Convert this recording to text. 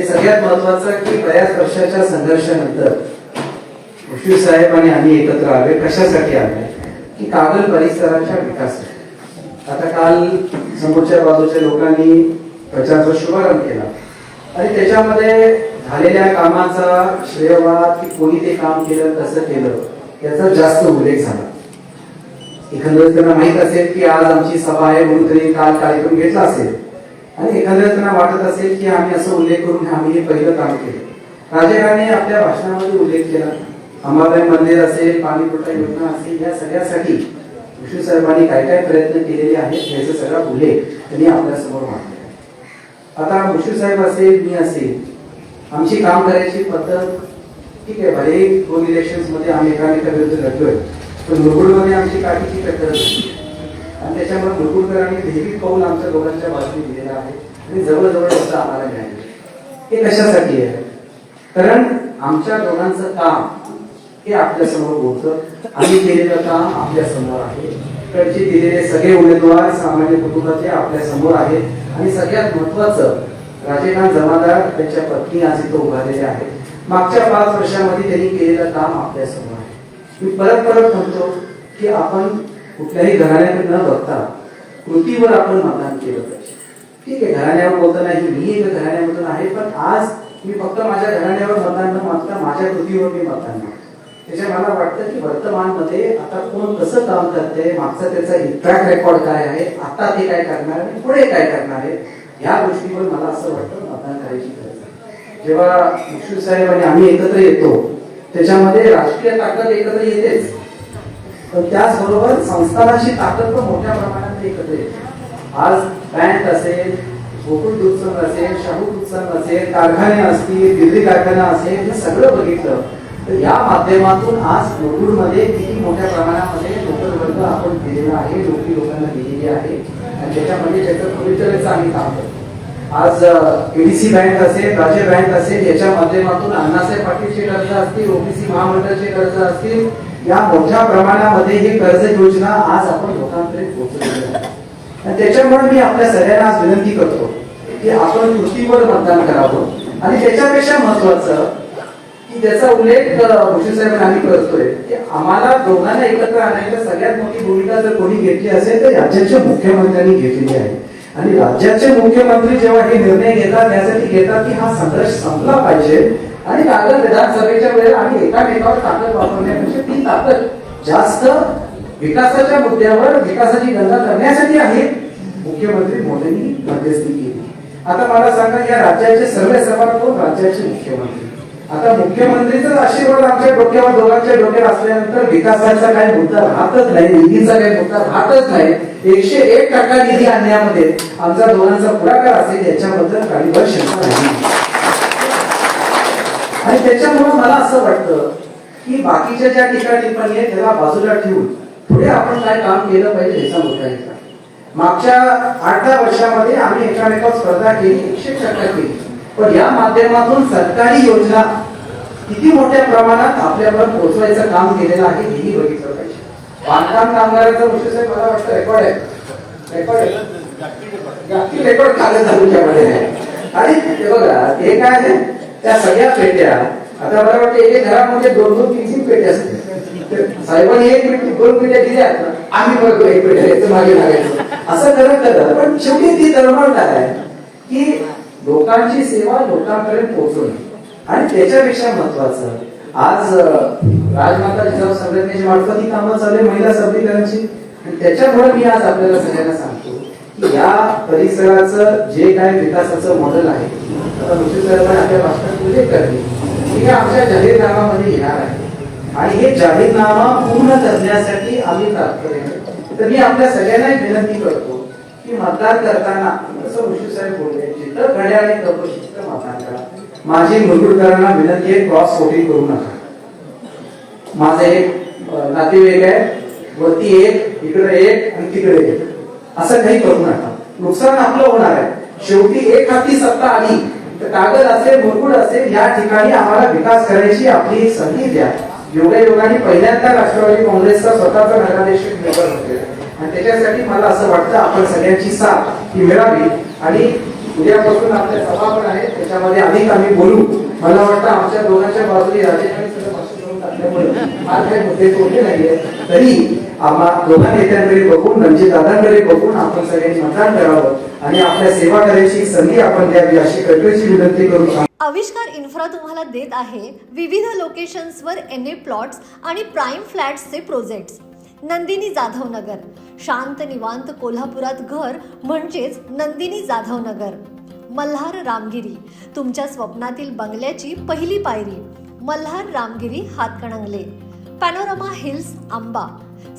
आणि सगळ्यात महत्वाचं की बऱ्याच वर्षाच्या संघर्षानंतर मुश्रीफ साहेब आणि आम्ही एकत्र आले कशासाठी आले की कागल परिसराच्या विकासासाठी. आता काल समोरच्या बाजूच्या लोकांनी प्रचारचा शुभारंभ केला. आणि त्याच्यामध्ये झालेल्या कामाचा श्रेयवाद की कोणी ते काम केलं कसं केलं याचा जास्त उल्लेख झाला. एकंदरीत त्यांना माहीत असेल की आज आमची सभा आहे म्हणून त्यांनी काल कार्यक्रम घेतला असेल. आणि एखाद्या त्यांना वाटत असेल की आम्ही असं उल्लेख करून आम्ही हे पहिलं काम केलं. राजेकाने आपल्या भाषणामध्ये उल्लेख केला. अंबाबाई मंदिर असेल पाणीपुरवठा योजना असेल या सगळ्यासाठी विष्णू साहेबांनी काय काय प्रयत्न केलेले आहेत याचा सगळा उल्लेख त्यांनी आपल्यासमोर मांडले आता विष्णू साहेब असेल मी असेल आमची काम करायची पद्धत ठीक आहे भले दोन इलेक्शनमध्ये आम्ही एकामेकाविरुद्ध लढतोय पण मुरगुडमध्ये आमची काठीची टक्कर आणि त्याच्यामुळे मुरगुडकरांनी नेहमी पाऊल आमच्या दोघांच्या बाजूने दिलेला आहे. आणि जवळजवळ असं आम्हाला मिळाले. हे कशासाठी आहे? कारण आमच्या दोघांचं काम हे आपल्यासमोर होतं. आम्ही केलेलं काम आपल्यासमोर आहे. इकडचे दिलेले सगळे उमेदवार सामान्य कुटुंबाचे आपल्यासमोर आहेत. आणि सगळ्यात महत्वाचं राजेकांत जमादार त्यांच्या पत्नी आज इथं उभारलेले आहेत. मागच्या पाच वर्षामध्ये त्यांनी केलेलं काम आपल्यासमोर आहे. मी परत परत म्हणतो की आपण कुठल्याही घराण्याकडे न बघता कृतीवर आपण मतदान केलं पाहिजे. ठीक आहे घराण्यावर बोलताना ही मी एक घराण्यामधून आहे पण आज मी फक्त माझ्या घराण्यावर मतदान न मागता माझ्या कृतीवर मी मतदान मागतो त्याच्या मला वाटतं की वर्तमानमध्ये आता कोण कसं काम करते मागचा त्याचा इम्पॅक्ट रेकॉर्ड काय आहे आता ते काय करणार आणि पुढे काय करणार आहे या गोष्टीवर मला असं वाटतं मतदान करायची गरज आहे. जेव्हा मुश्रीफ साहेब आणि आम्ही एकत्र येतो त्याच्यामध्ये राष्ट्रीय ताकद एकत्र येतेच. तर त्याचबरोबर संस्थानाची ताकद पण मोठ्या प्रमाणात एकत्र येते. आज बँक असेल गोकुळ दूध संघ असेल शाहू दूध संघ असेल कारखाने असतील दिल्ली कारखाना असेल हे सगळं बघितलं तर या माध्यमातून आज मध्ये किती मोठ्या प्रमाणामध्ये नोकर वर्ग आपण दिलेला आहे लोकी लोकांना दिलेली आहे आणि त्याच्यामध्ये त्याचं परिचरेचं आम्ही काम करतो. आज एडीसी बँक असेल राज्य बँक असेल याच्या माध्यमातून अण्णासाहेब पाटीलचे कर्ज असतील ओबीसी महामंडळाचे कर्ज असतील या मोठ्या प्रमाणामध्ये ही कर्ज योजना आज आपण लोकांपर्यंत पोहोचलेली आहे. आणि त्याच्यामुळे मी आपल्या सगळ्यांना आज विनंती करतो की आपण कृतीवर मतदान करावं. आणि त्याच्यापेक्षा महत्वाचं की त्याचा उल्लेख भूषण साहेब आम्ही करतोय की आम्हाला दोघांना एकत्र आणायला सगळ्यात मोठी भूमिका जर कोणी घेतली असेल तर राज्याच्या मुख्यमंत्र्यांनी घेतलेली आहे. आणि राज्याचे मुख्यमंत्री जेव्हा हे निर्णय घेतात त्यासाठी घेतात की हा संघर्ष संपला पाहिजे आणि कागद विधानसभेच्या वेळेला आम्ही एकामेकावर ताकद वापरण्यापेक्षा ती ताकद जास्त विकासाच्या मुद्द्यावर विकासाची गंगा करण्यासाठी आहे मुख्यमंत्री मोदींनी मध्यस्थी केली. आता मला सांगा या राज्याचे सर्व सभा कोण? राज्याचे मुख्यमंत्री. आता मुख्यमंत्रीचाच आशीर्वाद आमच्या डोक्यावर दोघांच्या डोक्यावर असल्यानंतर विकासाचा काही मुद्दा राहतच नाही निधीचा काही मुद्दा राहतच नाही. एकशे एक टक्का निधी आणण्यामध्ये आमचा दोघांचा पुढाकार असेल याच्याबद्दल काही वर्ष नाही. आणि त्याच्यामुळे मला असं वाटतं की बाकीच्या ज्या ठिकाणी पण आहे त्याला बाजूला ठेवून पुढे आपण काय काम केलं पाहिजे याचा मुद्दा येतात मागच्या आठ दहा वर्षामध्ये आम्ही एकामेकावर स्पर्धा केली एकशे टक्का केली. पण या माध्यमातून सरकारी योजना किती मोठ्या प्रमाणात आपल्यावर पोहोचवायचं काम केलेलं आहे हेही बघितलं पाहिजे. बांधकाम कामगाराचा साहेब मला वाटतं रेकॉर्ड आहे. रेकॉर्ड आहे. जागतिक रेकॉर्ड. कागद तालुक्यामध्ये आहे आणि बघा हे काय आहे? त्या सगळ्या पेट्या आता मला वाटतं एक घरामध्ये दोन दोन तीन तीन पेट्या असतील. साहेबांनी एक पेटी दोन पेट्या दिल्या आम्ही बघतो एक पेट्या मागे लागायचं. असं करत करत पण शेवटी ती दरम्यान काय आहे? की लोकांची सेवा लोकांपर्यंत पोहोचवणे. आणि त्याच्यापेक्षा महत्वाचं आज राजमाता जिजाऊ संघटनेच्या मार्फत ही कामं चालू महिला सबलीकरणाची आणि त्याच्यामुळे मी आज आपल्याला सगळ्यांना सांगतो या परिसराचं जे काय विकासाचं मॉडेल आहे आता मुश्रीफ साहेबांनी आपल्या भाषणात उल्लेख करते की हे आमच्या जाहीरनामामध्ये येणार आहे. आणि हे जाहीरनामा पूर्ण करण्यासाठी आम्ही तात्पर्य तर मी आपल्या सगळ्यांना विनंती करतो की मतदान करताना जसं ऋषी साहेब बोलले जिथं घड्याळ आणि कपशी तिथं मतदान करा. माझी मुरगुडकरांना विनंती आहे क्रॉस वोटिंग करू नका. माझं एक नातेवाईक आहे वरती एक इकडे एक आणि तिकडे एक. असं काही करू नका. नुकसान आपलं होणार आहे. शेवटी एक हाती सत्ता आली तर कागद असेल मुरगुड असेल या ठिकाणी आम्हाला विकास करायची आपली एक संधी द्या. योगा योगाने पहिल्यांदा राष्ट्रवादी काँग्रेसचा स्वतःचा नगराध्यक्ष होते आणि त्याच्यासाठी मला असं वाटतं आपण सगळ्यांची साथ ही मिळावी. आणि उद्यापासून आपल्या सभा पण आहेत त्याच्यामध्ये अनेक आम्ही बोलू. मला वाटतं आमच्या दोघांच्या बाजूने राजकीय सगळं काही मुद्दे तोडले नाहीये तरी आम्हा दोघा नेत्यांकडे बघून रणजित दादांकडे बघून आपण सगळ्यांनी मतदान करावं आणि आपल्या सेवा करायची संधी आपण द्यावी अशी कळकळीची विनंती करू आविष्कार इन्फ्रा तुम्हाला देत आहे विविध लोकेशन्सवर एन ए प्लॉट्स आणि प्राईम फ्लॅट्सचे प्रोजेक्ट्स. नंदिनी जाधव नगर शांत निवांत कोल्हापुरात घर म्हणजेच नंदिनी जाधव नगर मल्हार रामगिरी. तुमच्या स्वप्नातील बंगल्याची पहिली पायरी. Malhar Ramgiri Hatkanangale. Panorama hills Amba.